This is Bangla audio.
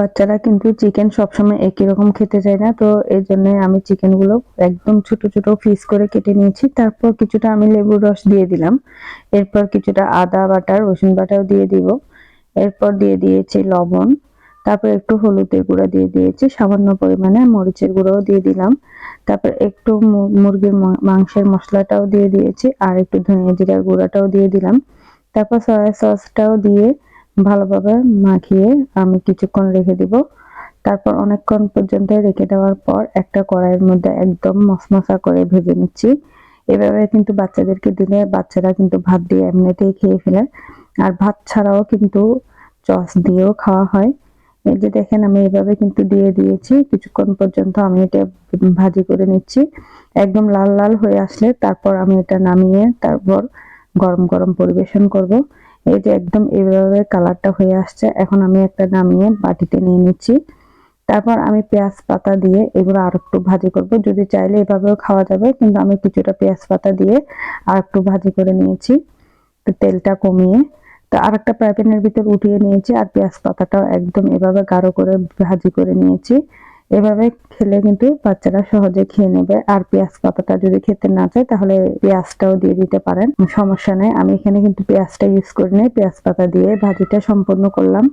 বাচ্চারা কিন্তু চিকেন সবসময় একই রকম খেতে চায় না, তো এই জন্য আমি চিকেনগুলো একদম ছোট ছোট পিস করে কেটে নিয়েছি। তারপর কিছুটা আমি লেবুর রস দিয়ে দিলাম। এরপর কিছুটা আদা বাটা রসুন বাটাও দিয়ে দিব। এরপর দিয়ে দিয়েছি লবণ। তারপর একটু হলুদের গুঁড়া দিয়ে দিয়েছি, সামান্য পরিমাণে মরিচের গুঁড়াও দিয়ে দিলাম। তারপর একটু মুরগির মাংসের মশলাটাও দিয়ে দিয়েছি, আর একটু ধনিয়া জিরার গুঁড়াটাও দিয়ে দিলাম। তারপর সয়া সসটাও দিয়ে ভালোভাবে মাখিয়ে আমি কিছুক্ষণ রেখে দিব। তারপর অনেকক্ষণ পর্যন্ত রেখে দেওয়ার পর একটা কড়াইয়ের মধ্যে একদম মশমশা করে ভেজে নিচ্ছি। এভাবে কিন্তু বাচ্চাদেরকে দিলে বাচ্চারা কিন্তু ভাত দিয়ে এমনিতেই খেয়ে ফেলে। আর ভাত ছাড়াও কিন্তু চস দিয়েও খাওয়া হয়। এই যে দেখেন আমি এভাবে কিন্তু দিয়ে দিয়েছি। কিছুক্ষণ পর্যন্ত আমি এটা ভাজি করে নিচ্ছি। একদম লাল লাল হয়ে আসলে তারপর আমি এটা নামিয়ে তারপর গরম গরম পরিবেশন করব। এই যে একদম এইভাবে কালারটা হয়ে আসছে, এখন আমি একটা নামিয়ে বাটিতে নিয়ে নিচ্ছি। তারপর আমি পেঁয়াজ পাতা দিয়ে এগুলো আর একটু ভাজি করব। যদি চাইলে এভাবেও খাওয়া যাবে, কিন্তু আমি কিছুটা পেঁয়াজ পাতা দিয়ে আর একটু ভাজি করে নিয়েছি, তো তেলটা কমিয়ে। তো আর একটা প্যানের ভিতর উঠিয়ে নিয়েছি, আর পেঁয়াজ পাতাটাও একদম এভাবে গাঢ় করে ভাজি করে নিয়েছি। এভাবে খেলে কিন্তু বাচ্চারা সহজে খেয়ে নেবে। আর পেঁয়াজ পাতাটা যদি খেতে না চায়, তাহলে পেঁয়াজটাও দিয়ে দিতে পারেন। সমস্যা নেই, আমি এখানে কিন্তু পেঁয়াজটা ইউজ করি নাই পেঁয়াজ পাতা দিয়ে ভাজিটা সম্পূর্ণ করলাম।